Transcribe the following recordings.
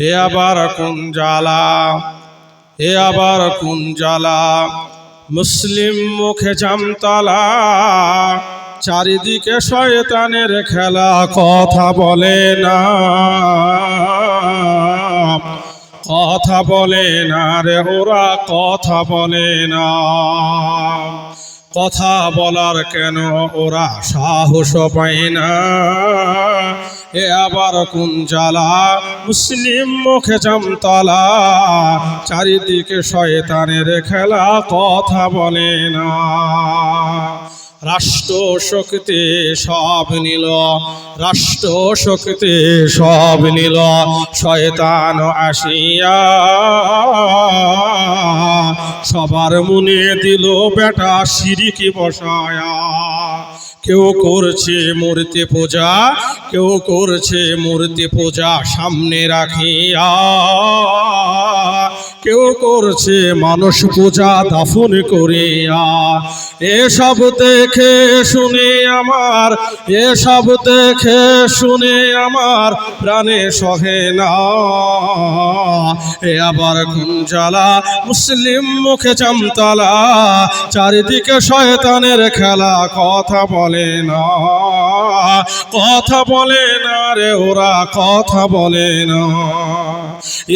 এ আবার কোন জ্বালা? এ আবার কোন জ্বালা? মুসলিম মুখে জামতলা, চারিদিকে শয়তানের খেলা কথা বলে না। কথা বলে না রে ওরা, কথা বলে না। কথা বলার কেন ওরা সাহস পায় না। এ আবার কোন জ্বালা? মুসলিম মুখে জামতলা, চারিদিকে শয়তানের খেলা কথা বলে না। রাষ্ট্র শক্তি সব নিল রাষ্ট্র শক্তি সব নিল, শয়তান আসিয়া সবার মনে দিল, বেটা সিরিকি বসায়া? কেউ করছে মূর্তি পূজা কেউ করছে মূর্তি পূজা সামনে রাখিয়া। কেউ করছে মানুষ পূজা দাফন করিয়া। এসব দেখে শুনে আমার, এসব দেখে শুনে আমার প্রাণে সহে না। এ আবার কোন জ্বালা? মুসলিম মুখে চামতলা চারিদিকে শয়তানের খেলা। কথা বলে না, কথা বলে না রে ওরা, কথা বলে না।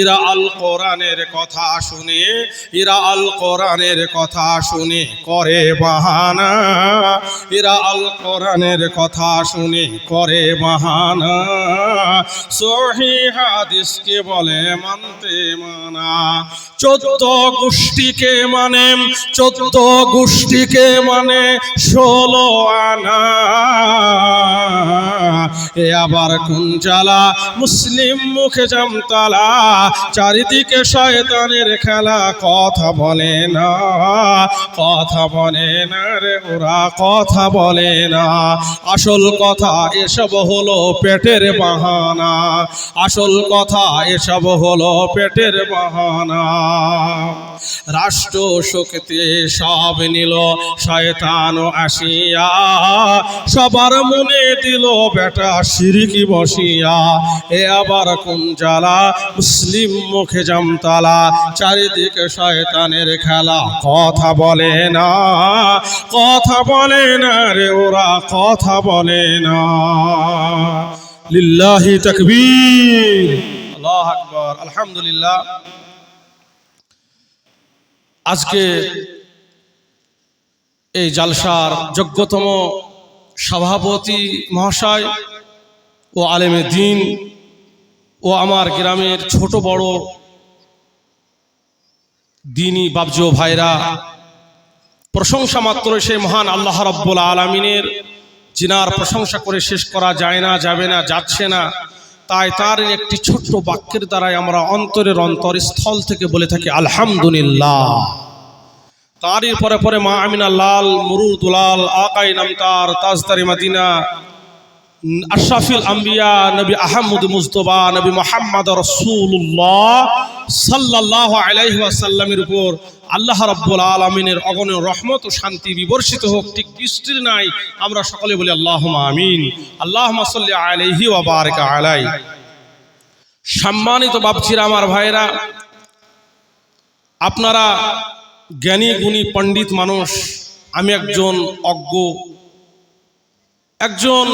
এরা আল কোরআনের কথা শুনে এরা আল কোরআনের কথা শুনে করে বাহানা। এরা আল কোরআনের কথা শুনে করে বাহানা। সহি হাদিসকে বলে মানতে মানা। চোদ্দ গোষ্ঠীকে মানে চোদ্দ গোষ্ঠীকে মানে ষোলো আনা। এ আবার কোন জ্বালা? মুসলিম মুখে জামতালা, চারিদিকে শয়তানের খেলা কথা বলে না, কথা বলে না রে ওরা, কথা বলে না। আসল কথা এসব হলো পেটের বাহানা, আসল কথা এসব হলো পেটের বাহানা। রাষ্ট্র শক্তি সব নিল শয়তান আসিয়া, সবার মনে দিল বেটা সিরিকি বসিয়া। এ আবার কোন জ্বালা? মুসলিম মুখে জামতালা চারিদিকে শয়তানের খেলা। কথা বলে না, কথা বলে না রে ওরা, কথা বলে না। লিল্লাহি তাকবীর। আল্লাহ আকবার, আলহামদুলিল্লাহ। আজকে এই জালসার যোগ্যতম সভাপতি মহাশয় ও আলেমে দিন ও আমার গ্রামের ছোট বড় দিনী বাবজো ভাইরা, প্রশংসা মাত্র সে মহান আল্লাহ রব্বুল আলমিনের জিনার প্রশংসা করে শেষ করা যায় না, যাবে না, যাচ্ছে না, তাই তার একটি ছোট্ট বাক্যের দ্বারাই আমরা অন্তরের অন্তর স্থল থেকে বলে থাকি, আলহামদুলিল্লাহ। তারই পরে পরে মা আমিনা লাল মুরুর দুলাল আকাই নামতার, তাজদারি মাদিনা আশরাফিল আম্বিয়া, নবী আহমদ মুস্তফা নবী মোহাম্মদ রসুল্লাহ সাল্লাহ আলাইহি ওয়াসাল্লামের উপর আল্লাহ রাব্বুল আলমিনের অগণ রহমত ও শান্তি বিবর্ষিত হোক, ঠিক দৃষ্টির নাই আমরা সকলে বলি আল্লাহ আমিন। আল্লাহ সাল্লি আলাইহি ওয়া বারাকা আলাই সম্মানিত বাপচিরা আমার ভাইরা আপনারা জ্ঞানী, গুণী, পণ্ডিত মানুষ, আমি একজন অজ্ঞ, একজন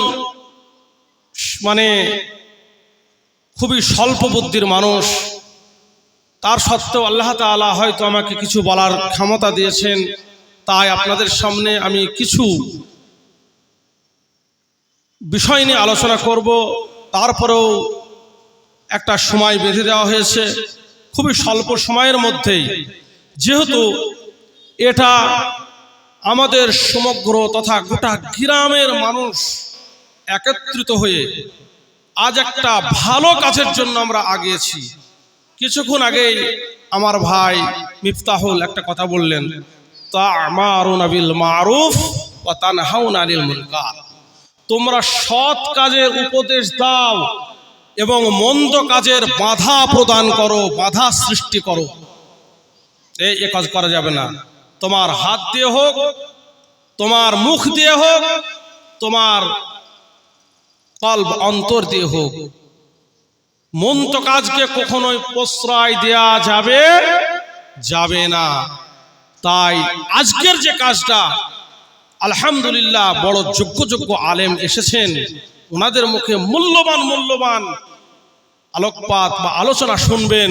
মানে খুবই স্বল্প বুদ্ধির মানুষ। তার সত্ত্বেও আল্লাহ তাআলা হয়তো আমাকে কিছু বলার ক্ষমতা দিয়েছেন। তাই আপনাদের সামনে আমি কিছু বিষয় নিয়ে আলোচনা করব। তারপরেও একটা সময় বেঁধে দেওয়া হয়েছে। খুবই স্বল্প সময়ের মধ্যেই। যেহেতু এটা আমাদের সমগ্র তথা গোটা গ্রামের মানুষ একত্রিত হয়ে আজ একটা ভালো কাজের জন্য আমরা আগিয়েছি। কিছুক্ষণ আগেই আমার ভাই মিফতাহুল একটা কথা বললেন তা আমার নাবিল মারুফ ও তানহাউন আনিল মুনকার। তোমরা সৎ কাজের উপদেশ দাও এবং মন্দ কাজের বাধা প্রদান করো, বাধা সৃষ্টি করো। এই, এ কাজ করা যাবে না। তোমার হাত দিয়ে হোক, তোমার মুখ দিয়ে হোক, তোমার কল্ব অন্তর দিয়ে হোক। মন্ত কাজকে কখনোই প্রশ্রয় দেয়া যাবে যাবে না। তাই আজকের যে কাজটা, আলহামদুলিল্লাহ বড় যোগ্য যোগ্য আলেম এসেছেন। ওনাদের মুখে মূল্যবান মূল্যবান আলোকপাত বা আলোচনা শুনবেন।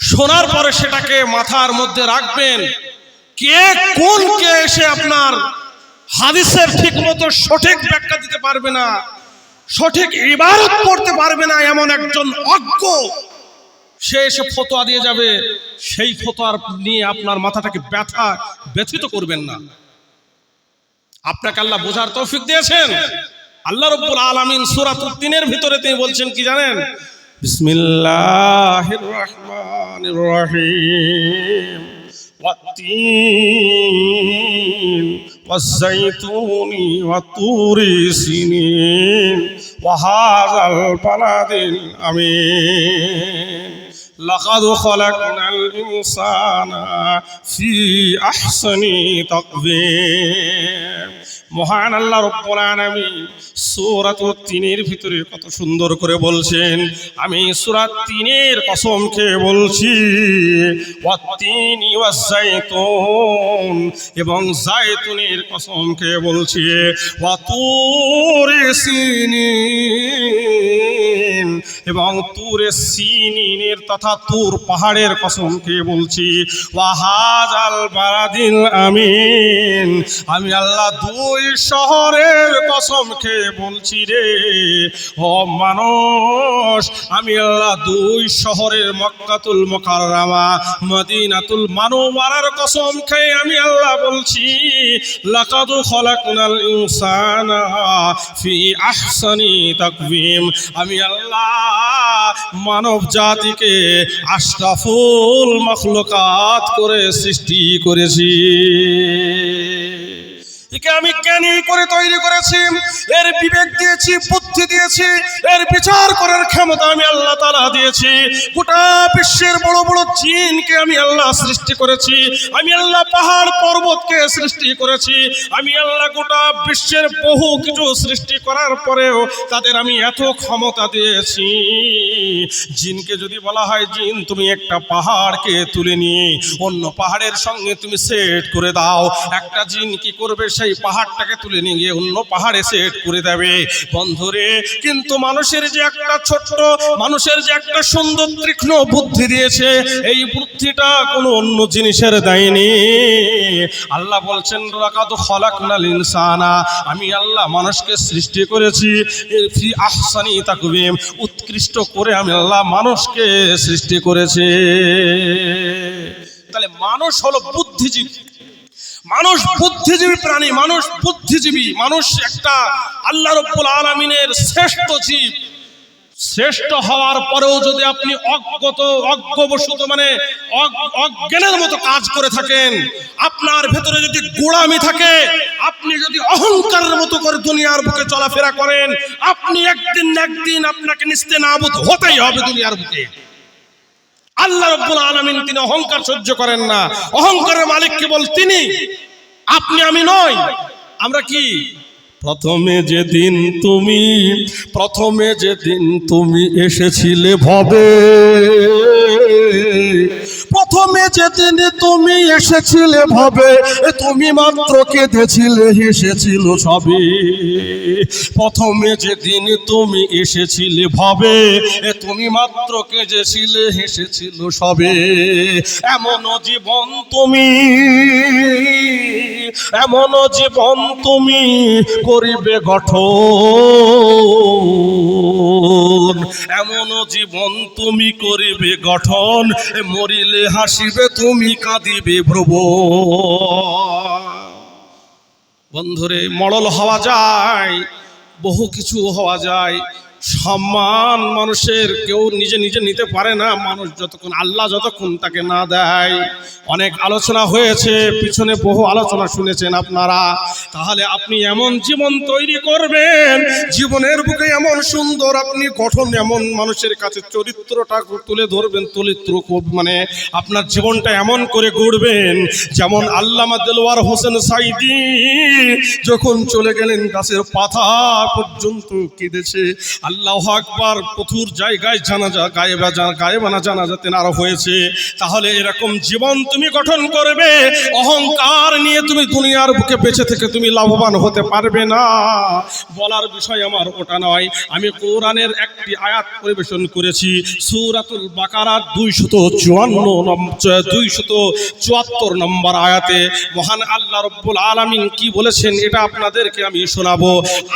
শোনার পরে সেটাকে মাথার মধ্যে রাখবেন। কে কোন কে এসে আপনার হাদিসের ঠিক মতো সঠিক ব্যাখ্যা দিতে পারবে না। সঠিক ইবারত পড়তে পারবে না এমন একজন অজ্ঞ সে এসে ফতোয়া দিয়ে যাবে সেই ফতোয়ার নিয়ে আপনার মাথাটাকে ব্যথা ব্যথিত করবেন না আপনাকে আল্লাহ বোঝার তৌফিক দিয়েছেন আল্লাহ রব্বুল আলামিন সূরাতুত তিনের ভিতরে তিনি বলছেন কি জানেন বিসমিল্লাহির রহমানির রহিম والتين والزيتون والطور سنين وهذا البلد الأمين لقد خلقنا الإنسان في أحسن تقويم মহান আল্লাহ রব্বুল আলামিন সূরাত তিনের ভিতরে কত সুন্দর করে বলছেন, আমি সূরা তিনের কসম খেয়ে বলছি ওয়াত্তিনি ওয়াজাইতুন এবং জায়তুনের কসম খেয়ে বলছি, ওয়াতুরে সিনিন এবং তুরে সিনিনের তথা তুর পাহাড়ের কসম খেয়ে বলছি, ওয়াহাজাল বারাদিল আমিন। আমি আল্লাহ দুই শহরের কসম খেয়ে বলছি রে, ও মানুষ। আমি আল্লাহ দুই শহরের মক্কাতুল মোকাররামা, মদিনাতুল মানোয়ারার কসম খেয়ে আমি আল্লাহ বলছি, লাকাদু খলাকনাল ইনসানা ফি আহসানি তাকওয়িম। আমি আল্লাহ মানব জাতিকে আশরাফুল মখলকাত করে সৃষ্টি করেছি। একে আমি জ্ঞানী করে তৈরি করেছি। এর বিবেক দিয়েছি বুদ্ধি দিয়েছি। এর বিচার করার ক্ষমতা আমি আল্লাহ তালা দিয়েছি। গোটা বিশ্বের বড় বড় জিনকে আমি আল্লাহ সৃষ্টি করেছি। আমি আল্লাহ পাহাড় পর্বতকে সৃষ্টি করেছি। আমি আল্লাহ গোটা বিশ্বের বহু কিছু সৃষ্টি করার পরেও তাদের আমি এত ক্ষমতা দিয়েছি। জিনকে যদি বলা হয়, জিন, তুমি একটা পাহাড়কে তুলে নিয়ে অন্য পাহাড়ের সঙ্গে তুমি সেট করে দাও। একটা জিন কি করবে? সেই পাহাড়টাকে তুলে নিয়ে গিয়ে অন্য পাহাড়ে সেট করে দেবে। বন্ধুরে কিন্তু মানুষের যে একটা ছোট্ট, মানুষের যে একটা সুন্দর তীক্ষ্ণ বুদ্ধি দিয়েছে, এই বুদ্ধিটা কোনো অন্য জিনিসের দেয়নি। আল্লাহ বলছেন রাকাদ খলাকনাল ইনসানা আমি আল্লাহ মানুষকে সৃষ্টি করেছি ফি আহসানি তাকবিম উৎকৃষ্ট করে আমি আল্লাহ মানুষকে সৃষ্টি করেছে। তাহলে মানুষ হলো বুদ্ধিজীবী। মানুষ বুদ্ধিজীবী প্রাণী, মানুষ বুদ্ধিজীবী, মানুষ একটা আল্লাহ রব্বুল আলমিনের শ্রেষ্ঠ জীব। শ্রেষ্ঠ হওয়ার পরেও যদি আপনি অজ্ঞত, অজ্ঞবশত মানে অজ্ঞ- অজ্ঞানের মতো কাজ করে থাকেন, আপনার ভেতরে যদি গোড়ামি থাকে, আপনি যদি অহংকারের মতো করে দুনিয়ার বুকে চলাফেরা করেন, আপনি একদিন একদিন আপনাকে নিস্তে নাবুদ হতেই হবে দুনিয়ার বুকে। আল্লাহ রব্বুল আলমিন তিনি অহংকার সহ্য করেন না। অহংকারের মালিক কেবল তিনি। আপনি, আমি নই। আমরা কি? প্রথমে যেদিন তুমি, প্রথমে যেদিন তুমি এসেছিলে ভবে প্রথমে যেদিন তুমি এসেছিলে ভাবে, তুমি মাত্র কেঁদেছিলে, হেসেছিল সবে। প্রথমে যেদিন তুমি এসেছিলে ভবে, তুমি মাত্র কেঁদেছিলে, হেসেছিল সবে। এমন জীবন তুমি, এমন জীবন তুমি করিবে গঠন। এমন জীবন তুমি করিবে গঠন, মরিলে হাসিবে তুমি কাঁদিবে ভ্রব বন্ধুরে মরল হওয়া যায় বহু কিছু হওয়া যায়। সম্মান মানুষের কেউ নিজে নিজে নিতে পারে না। মানুষ যতক্ষণ আল্লাহ যতক্ষণ তাকে না দেয়। অনেক আলোচনা হয়েছে, পিছনে বহু আলোচনা শুনেছেন আপনারা। তাহলে আপনি এমন জীবন তৈরি করবেন, জীবনের বুকে এমন সুন্দর, আপনি গঠন এমন মানুষের কাছে চরিত্রটা তুলে ধরবেন, চরিত্র মানে আপনার জীবনটা এমন করে গড়বেন, যেমন আল্লামা দেলোয়ার হোসেন সাইদি যখন চলে গেলেন গাছের পাতা পর্যন্ত কেঁদেছে। আল্লাহ আকবার প্রচুর জায়গায় জানাজা গায়ে বাজা গায়ে বানা জানাজা তেনারও হয়েছে। তাহলে এরকম জীবন তুমি গঠন করবে, অহংকার নিয়ে তুমি দুনিয়ার বুকে বেঁচে থেকে তুমি লাভবান হতে পারবে না। বলার বিষয় আমার ওটা নয়, আমি কোরআনের একটি আয়াত পরিবেশন করেছি, সুরাতুল বাকারার দুইশত চুয়ান্ন দুইশত চুয়াত্তর নম্বর আয়াতে, মহান আল্লাহ রব্বুল আলামিন কি বলেছেন এটা আপনাদেরকে আমি শোনাবো।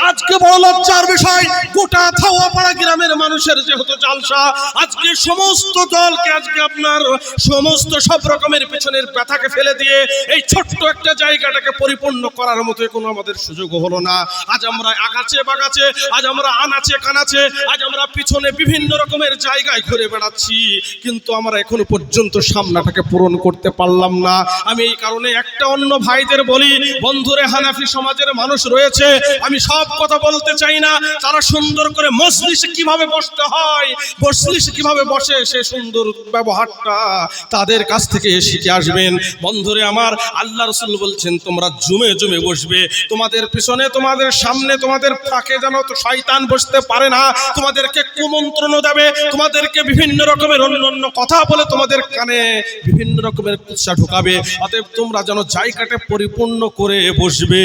আজকে বড় লজ্জার বিষয়, গোটা থাওয়াপাড়া গ্রামের মানুষের যেহেতু জালসা, আজকে সমস্ত দলকে আজকে আপনার সমস্ত সব রকমের পেছনের ব্যথাকে ফেলে দিয়ে এই ছোট্ট একটা জায়গাটাকে পরিপূর্ণ করার মতো কোনো আমাদের সুযোগ হলো না। আজ আমরা আগাছে বাগাছে, আজ আমরা আনাচে কানাচে, আজ আমরা পিছনে বিভিন্ন রকমের জায়গায় ঘুরে বেড়াচ্ছি। কিন্তু আমরা এখনও পর্যন্ত সামনাটাকে পূরণ করতে পারলাম না। আমি এই কারণে একটা অন্য ভাইদের বলি, বন্ধুরে হানাফি সমাজের মানুষ রয়েছে, আমি সব কথা বলতে চাই না, তারা সুন্দর করে মজলিসে কীভাবে বসতে হয়? মজলিসে কীভাবে বসে? সে সুন্দর ব্যবহারটা তাদের কাছ থেকে শিখে আসবেন। বন্ধুরে আমার, আল্লাহ রসুল বলছেন, তোমরা জুমে জুমে বসবে। তোমাদের পিছনে, তোমাদের সামনে, তোমাদের ফাঁকে যেন তো শয়তান বসতে পারে না। তোমাদেরকে কুমন্ত্রণ দেবে। তোমাদেরকে বিভিন্ন রকমের অন্য অন্য কথা বলে তোমাদের কানে বিভিন্ন রকমের কুৎসা ঢুকাবে। অতএব তোমরা যেন জায়গাটা পরিপূর্ণ করে বসবে।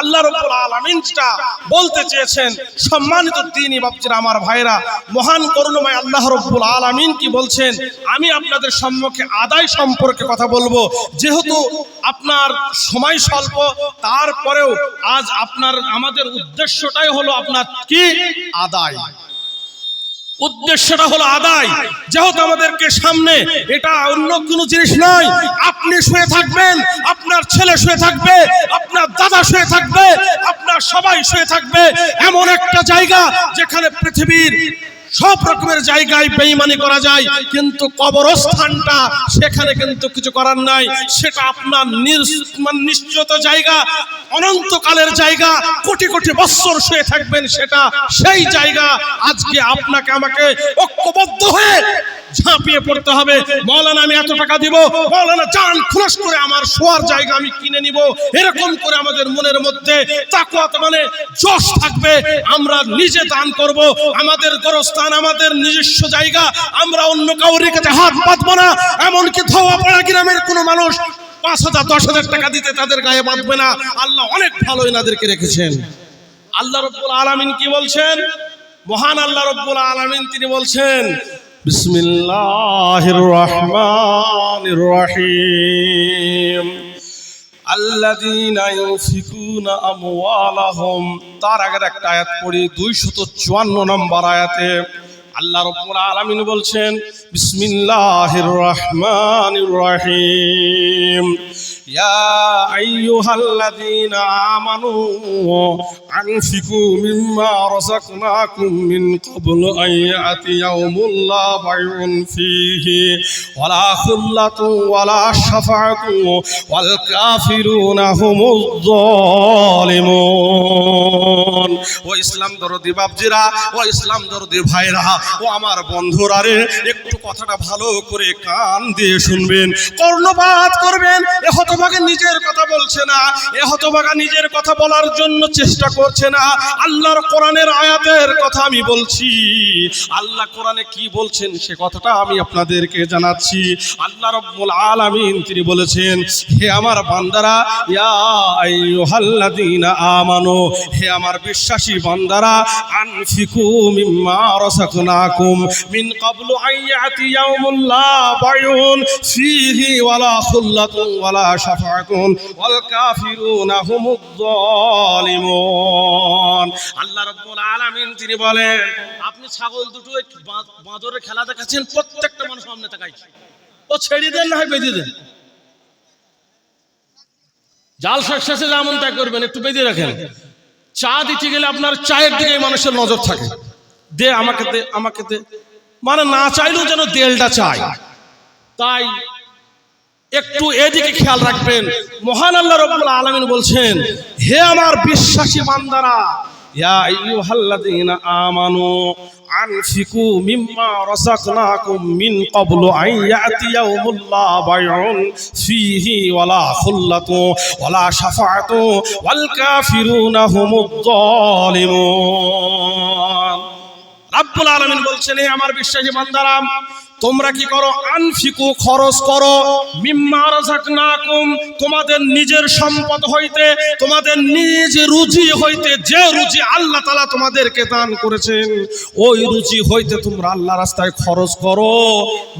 আল্লাহ রব্বুল আলামিন যেটা বলতে চেয়েছেন, সম্মানিত দিনই বাপজিরা আমার ভাইরা, মহান করুণাময় আল্লাহ রব্বুল আলামিন কি বলছেন, আমি আপনাদের সম্মুখে আদায় সম্পর্কে কথা বলব। যেহেতু আপনার সময় স্বল্প, তারপরেও আজ আপনার, আমাদের উদ্দেশ্যটাই হলো আপনার কি? আদায়। উদ্দেশ্যটা হলো আদায়। যেহেতু আমাদেরকে সামনে এটা অন্য কোনো জিনিস নয়, আপনি শুয়ে থাকবেন, আপনার ছেলে শুয়ে থাকবে, আপনার দাদা শুয়ে থাকবে, আপনার সবাই শুয়ে থাকবে, এমন একটা জায়গা যেখানে পৃথিবীর সব রকমের জায়গায় বেইমানি করা যায়, কিন্তু কবরস্থানটা সেখানে কিন্তু কিছু করার নাই। সেটা আপনার নির- নিশ্চিত জায়গা, অনন্তকালের জায়গা, কোটি কোটি বৎসর শুয়ে থাকবেন সেটা সেই জায়গা। আজকে আপনাকে আমাকে ঐক্যবদ্ধ হয়ে ঝাঁপিয়ে পড়তে হবে। মৌলানা, আমি এত টাকা দিব। মৌলানা, চান খুলস করে আমার শোয়ার জায়গা আমি কিনে নিব। এরকম করে আমাদের মনের মধ্যে তাকুয়াত মানে যশ থাকবে। আমরা নিজে দান করব। আমাদের গোরস্থান, আমাদের নিজস্ব জায়গা। আমরা অন্য কাউরির কাছে হাত পাতবো না। এমনকি ধোয়াপাড়া গ্রামের কোনো মানুষ পাঁচ হাজার, দশ হাজার টাকা দিতে তাদের গায়ে বাঁধবে না। আল্লাহ অনেক ভালো এনাদেরকে রেখেছেন। আল্লাহ রব্বুল আলামিন কি বলছেন? মহান আল্লাহ রব্বুল আলামিন তিনি বলছেন বিসমিল্লাহির الرحمن الرحيم الذين ينفقون اموالهم তার আগের একটা আয়াত পড়ি 254 নম্বর আয়াতে। আল্লাহ রাব্বুল আলামিন বলছেন বিসমিল্লাহির রহমানির রহিম ইয়া আইয়ুহাল্লাযীনা আমানু আনফিকু মিম্মা রাযাকনাকুম মিন ক্বাবল আন ইয়াতি ইয়াউমুল লা বাইউন ফীহি ওয়ালা খুল্লাতু ওয়ালা শাফাআতু ওয়াল কাফিরুনা হুমুজ জালিমুন ও ইসলাম দরদি বাপজিরা, ও ইসলাম দরদি ভাইরা, ও আমার বন্ধুরা রে, একটু কথাটা ভালো করে কান দিয়ে শুনবেন, কর্ণপাত করবেন, এ হতভাগে নিজের কথা বলছে না, এ হতভাগা নিজের কথা বলার জন্য চেষ্টা করছে না। আল্লাহর কোরআনের আয়াতের কথা আমি বলছি। আল্লাহ কোরআনে কি বলছেন সে কথাটা আমি আপনাদেরকে জানাচ্ছি। আল্লাহ রব্বুল আলামিন তিনি বলেছেন, হে আমার বান্দারা, ইয়া আইয়ুহাল্লাযীনা আমানু, হে আমার বিশ্বাসী বান্দারা, আনফিকু মিম্মা রাযাকনাকুম মিন ক্বাবলু আইয়াতি ইয়াউমুল লা বাইউন ফীহি ওয়ালা খুল্লাতুন ওয়ালা শাফাআতুন ওয়াল কাফিরুনা হুমুজ জালিমুন আল্লাহ রাব্বুল আলামিন তিনি বলেন, আপনি ছাগল দুটো বাঁদরের খেলা দেখাচ্ছেন, প্রত্যেকটা মানুষ সামনে তাকাইছে ও ছেড়ে দেন না হয় বেঁধে দেন? জাল শেষে যেমন ত্যাগ করবেন, একটু বেঁধে রাখেন। চা দিতে গেলে আপনার চায়ের দিকে মানুষের নজর থাকে। দে আমাকে দে আমাকে দে। মানে না চাইলেও যেন দেলটা চাই তাই একটু এদিকে খেয়াল রাখবেন। মহান আল্লাহ রব্বুল আলামিন বলছেন, হে আমার বিশ্বাসী বান্দারা আমানু আনফিকু মিম্মা রাযাকনাকুম মিন ক্বাবলু আন ইয়াতি ইয়াউমুল লা বাইউন ফীহি ওয়ালা খুল্লাতু ওয়ালা শাফাআতু ওয়াল কাফিরুনা হুমুদ যালিমুন। রাব্বুল আলামিন বলছেন, হে আমার বিশ্বাসী বান্দারা তোমরা কি করো? আনফিকু খরচ করো। মিম্মা রাযাকনাকুম, তোমাদের নিজের সম্পদ হইতে, তোমাদের নিজ রুজি হইতে, যে রুজি আল্লাহ তালা তোমাদেরকে দান করেছেন, ওই রুজি হইতে তোমরা আল্লাহ রাস্তায় খরচ করো।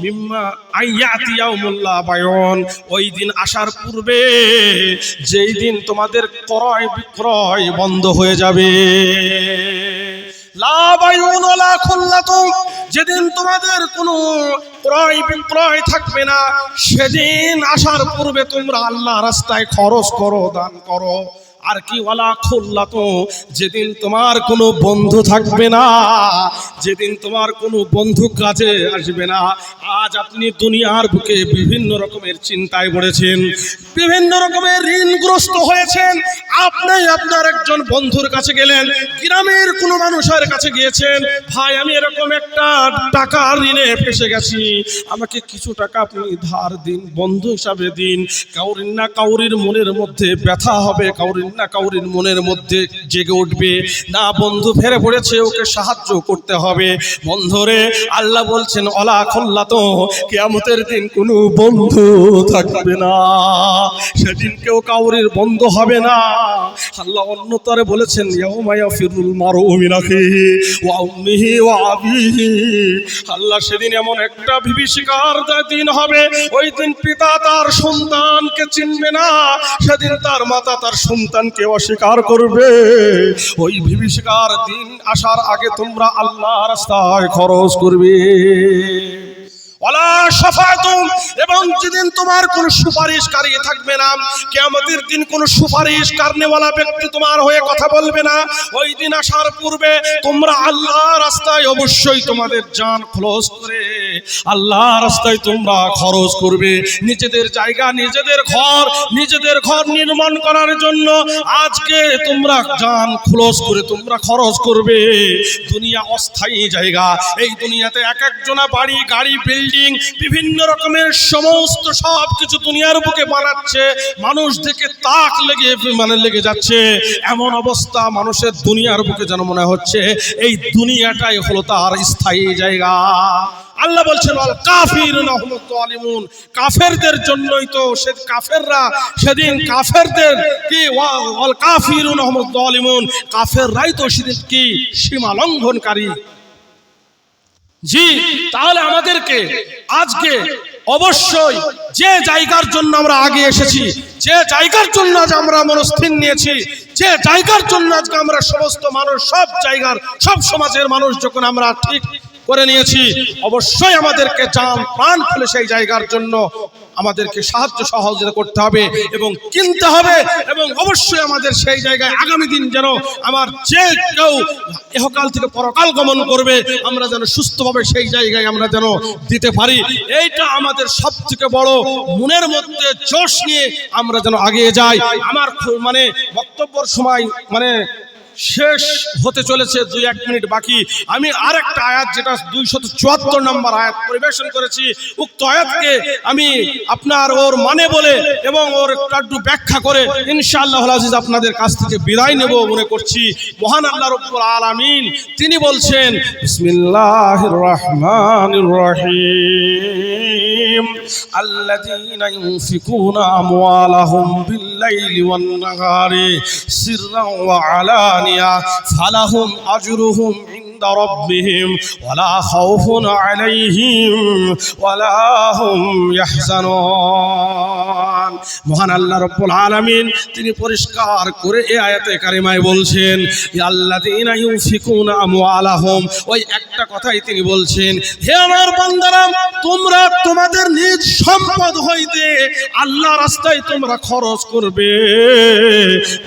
মিম্মা আইয়াতি ইয়াউমুল্লাহ বায়ন, ওই দিন আসার পূর্বে যেই দিন তোমাদের ক্রয় বিক্রয় বন্ধ হয়ে যাবে। যেদিন তোমাদের কোনো ক্রয় বিক্রয় থাকবে না, সেদিন আসার পূর্বে তোমরা আল্লাহ রাস্তায় খরচ করো, দান করো। আর কি ওয়ালা খুল্লা তো? যেদিন তোমার কোনো বন্ধু থাকবে না, যেদিন তোমার কোনো বন্ধু কাজে আসবে না, আজ আপনি দুনিয়ার বুকে বিভিন্ন রকমের চিন্তায় পড়েছেন, বিভিন্ন রকমের ঋণগ্রস্ত হয়েছেন। আপনি আপনার একজন বন্ধুর কাছে গেলেন, গ্রামের কোনো মানুষের কাছে গিয়েছেন, ভাই, আমি এরকম একটা টাকা ঋণে ফেসে গেছি, আমাকে কিছু টাকা আপনি ধার দিন, বন্ধু হিসাবে দিন, কাউরির না কাউরির মনের মধ্যে ব্যথা হবে, কাউরির না কাউরির মনের মধ্যে জেগে উঠবে। না বন্ধু, ফেরে পড়েছে ওকে সাহায্য করতে হবে। বন্ধুরে আল্লাহ বলছেন, অলা খল্লা তো, কেয়ামতের দিন কোনো বন্ধু থাকবে না। সেদিন কেউ কাউরির বন্ধু হবে না। আল্লাহ অন্যতরে বলেছেন ইয়াউমায়া ফিরুল মারু মিনাহি ওয়া উম্মিহি ওয়া আল্লাহ সেদিন এমন একটা বিভীষিকার দিন হবে, ওই দিন পিতা তার সন্তানকে চিনবে না, সেদিন তার মাতা তার সন্তানকে অস্বীকার করবে। ওই বিভীষিকার দিন আসার আগে তোমরা আল্লাহ রাস্তায় খরচ করবে। এবং যেদিন তোমার কোন সুপারিশকারী থাকবে না, কিয়ামতের দিন কোন সুপারিশ কারণেওয়ালা ব্যক্তি তোমার হয়ে কথা বলবে না। ওই দিন আসার পূর্বে তোমরা আল্লাহ রাস্তায় অবশ্যই তোমাদের জান খরচ করে আল্লাহ রাস্তায় তোমরা খরচ করবে। নিজেদের জায়গা, নিজেদের ঘর নিজেদের ঘর নির্মাণ করার জন্য আজকে তোমরা জান খরচ করে তোমরা খরচ করবে। দুনিয়া অস্থায়ী জায়গা। এই দুনিয়াতে এক একজনা বাড়ি, গাড়ি, বিল্ডিং বিভিন্ন রকমের সমস্ত সব কিছু দুনিয়ার বুকে বানাচ্ছে, মানুষ দেখে তাক লেগে মানে লেগে যাচ্ছে। এমন অবস্থা মানুষের দুনিয়ার বুকে যেন মনে হচ্ছে, এই দুনিয়াটাই হলো তার স্থায়ী জায়গা। আল্লাহ বলছেন আল কাফির আলিমুন কাফেরদের জন্যই তো সে কাফেররা সেদিন কাফেরদের কি অল কাফির আলিমুন কাফেররাই তো সেদিন কি, সীমা লঙ্ঘনকারী। জি, তাহলে আমাদেরকে আজকে অবশ্যই যে জায়গার জন্য আমরা আগে এসেছি, যে জায়গার জন্য আজ আমরা মনস্থির নিয়েছি, যে জায়গার জন্য আজকে আমরা সমস্ত মানুষ, সব জায়গার, সব সমাজের মানুষ যখন আমরা ঠিক করে নিয়েছি। অবশ্যই আমাদেরকে জান, প্রাণ খুলে সেই জায়গার জন্য আমাদেরকে সাহায্য সহযোগিতা করতে হবে এবং কিনতে হবে এবং অবশ্যই আমাদের সেই জায়গায় আগামী দিন যেন আমার যে কেউ এহকাল থেকে পরকাল গমন করবে, আমরা যেন সুস্থভাবে সেই জায়গায় আমরা যেন দিতে পারি। এইটা আমাদের সব থেকে বড় মনের মধ্যে জোশ নিয়ে আমরা যেন আগিয়ে যাই। আমার মানে বক্তব্যর সময় মানে শেষ হতে চলেছে দুই এক মিনিট বাকি। আমি আর একটা আয়াত, যেটা দুইশত চুয়াত্তর নম্বর আয়াত পরিবেশন করেছি। উক্ত আয়াতকে আমি আপনার ওর মানে বলে এবং ওর একটু ব্যাখ্যা করে ইনশাআল্লাহ আজিজ আপনাদের কাছ থেকে বিদায় নেব মনে করছি। মহান আল্লাহ রব্বুল আলামিন, তিনি বলছেন, বিসমিল্লাহির রহমানির রহিম। আল্লাযীনা ইউনফিকুনা আমওয়ালাহুম বিল بالليل والنهار سرا وعلانية فلهم أجرهم عند ربهم ولا خوف عليهم ولا هم يحزنون মহান আল্লাহ রব্বুল আলামিন তিনি পরিষ্কার করে এই আয়াতে কারিমায় বলছেন আল্লাযীনা ইউনফিকুনা আমওয়ালাহুম ওই একটা কথাই তিনি বলছেন হে আমার বান্দারা তোমরা তোমাদের নিজ সম্পদ হইতে আল্লাহ রাস্তায় তোমরা খরচ করবে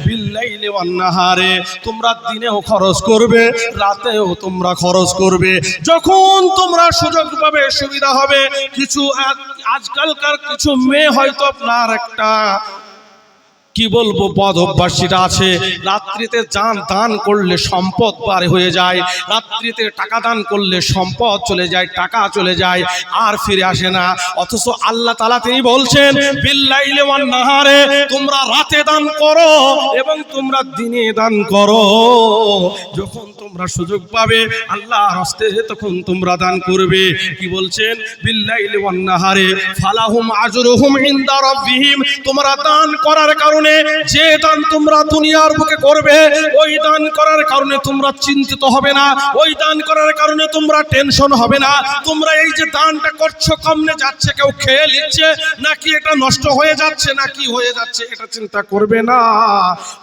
বিল্লাইলি ওয়ান নাহারে তোমরা দিনেও খরচ করবে রাতেও তোমরা খরচ করবে। যখন তোমরা সুযোগ পাবে, সুবিধা হবে। কিছু আজকালকার কিছু মেয়ে হয়তো আপনার একটা কি বলব বদ অভ্যাস সেটা আছে। রাত্রিতে যান দান করলে সম্পদ পার হয়ে যায়। রাত্রিতে টাকা দান করলে সম্পদ চলে যায়, টাকা চলে যায়, আর ফিরে আসে না। অথচ আল্লাহ তালা তিনি বলছেন, বিল্লাইলে নাহারে, তোমরা রাতে দান করো এবং তোমরা দিনে দান করো। যখন তোমরা সুযোগ পাবে আল্লাহ হস্তে তখন তোমরা দান করবে। কি বলছেন? বিল্লাইলে নাহারে, ফালাহুম আজরুহুম ইনদা রাব্বিহিম, তোমরা দান করার কারণে যে দান তোমরা দুনিয়ার বুকে করবে, ওই দান করার কারণে তোমরা চিন্তিত হবে না। ওই দান করার কারণে তোমরা টেনশন হবে না। তোমরা এই যে দানটা করছ কমনে যাচ্ছে, কেউ খেয়ে নিচ্ছে, নাকি এটা নষ্ট হয়ে যাচ্ছে, নাকি হয়ে যাচ্ছে, এটা চিন্তা করবে না।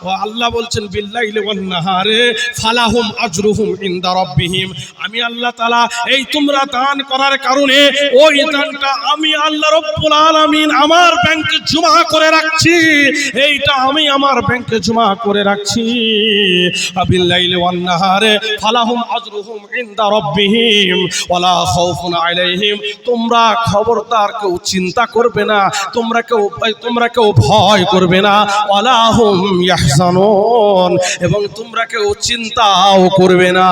ও আল্লাহ বলছেন, বিল্লাইলি নাহারে ফালাহুম আজরুহুম ইনদা রাব্বিহিম। আমি আল্লাহ তাআলা, এই তোমরা দান করার কারণে ওই দানটা আমি আল্লাহ রব্বুল আলামিন আমার ব্যাংকে জমা করে রাখছি। এইটা আমি আমার ব্যাংকে জমা করে রাখছি। বিল্লাইলি ওয়ান নাহারে ফালাহুম আজরুহুম ইনদা রাব্বিহিম ওয়ালা খাউফুন আলাইহিম। তোমরা খবরদার কেউ চিন্তা করবে না, তোমরা কেউ তোমরা কেউ ভয় করবে না। ওয়ালা ইয়াহজানুন, এবং তোমরা কেউ চিন্তাও করবে না।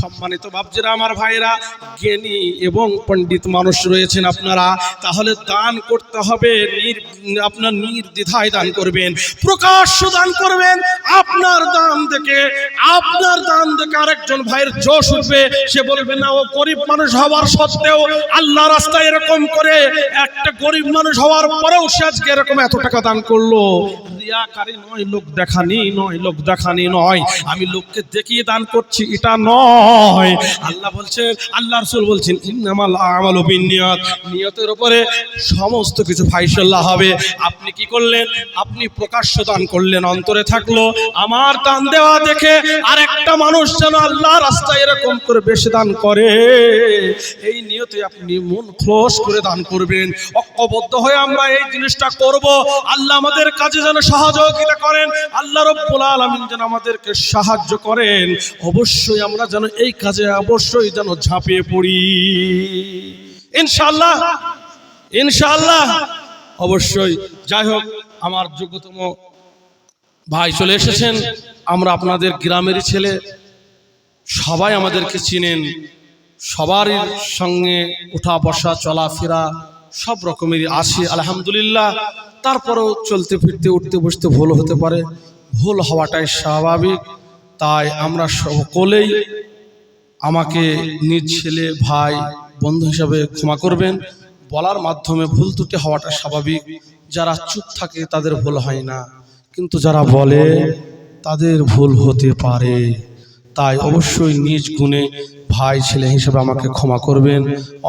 সম্মানিত বাবজিরা আমার ভাইরা জ্ঞানী এবং পণ্ডিত মানুষ রয়েছেন আপনারা। তাহলে দান করতে হবে আপনার নির্দ্বিধায় দান করবেন, প্রকাশ্য দান করবেন। আপনার দান দেখে, আপনার দান দেখে আরেকজন ভাইয়ের জোশ উঠবে। সে বলবে, না, ও গরিব মানুষ হওয়ার সত্ত্বেও আল্লাহ রাস্তায় এরকম করে, একটা গরিব মানুষ হওয়ার পরেও সে আজকে এরকম এত টাকা দান করল। রিয়াকারী নয়, লোক দেখানি নয়, লোক দেখানি নয়। আমি লোককে দেখিয়ে দান করছি, এটা নয়। আল্লাহ বলছেন, আল্লাহ রসুল বলছেন, ইন্নামাল বিনিয়ত নিয়তের উপরে সমস্ত কিছু ফাইসাল্লাহ হবে। আপনি কি করলেন? আপনি প্রকাশ্য দান করলেন, অন্তরে থাকল। আমার দান দেওয়া দেখে আর একটা মানুষ যেন আল্লাহ রাস্তায় এরকম করে বেশি দান করে। এই নিয়তে আপনি মন ক্লোজ করে দান করবেন। ঐক্যবদ্ধ হয়ে আমরা এই জিনিসটা করব। আল্লাহ আমাদের কাজে যেন সহযোগিতা করেন, আল্লাহ রব্বুল আলামিন যেন আমাদেরকে সাহায্য করেন। অবশ্যই আমরা যেন এই কাজে অবশ্যই যেন ঝাঁপিয়ে পড়ি। ইনশাআল্লাহ ইনশাআল্লাহ। অবশ্যই, যাই হোক, আমার যোগ্যতম ভাই চলে এসেছেন। আমরা আপনাদের গ্রামেরই ছেলে, সবাই আমাদেরকে চিনেন। সবারই সঙ্গে উঠা বসা চলাফেরা সব রকমেরই আসে, আলহামদুলিল্লাহ। তারপরেও চলতে ফিরতে, উঠতে বসতে ভুল হতে পারে। ভুল হওয়াটাই স্বাভাবিক। তাই আমরা সকলেই আমাকে নিজ ছেলে, ভাই, বন্ধু হিসাবে ক্ষমা করবেন। বলার মাধ্যমে ভুল ত্রুটি হওয়াটা স্বাভাবিক। যারা চুপ থাকে, তাদের ভুল হয় না। কিন্তু যারা বলে, তাদের ভুল হতে পারে। তাই অবশ্যই নিজ গুণে ভাই, ছেলে হিসেবে আমাকে ক্ষমা করবেন।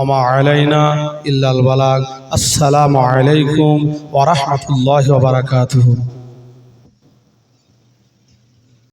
অমা আলাইনা ইল্লাল বালাগ। আসসালামু আলাইকুম ওয়া রাহমাতুল্লাহি ওয়া বারাকাতুহু।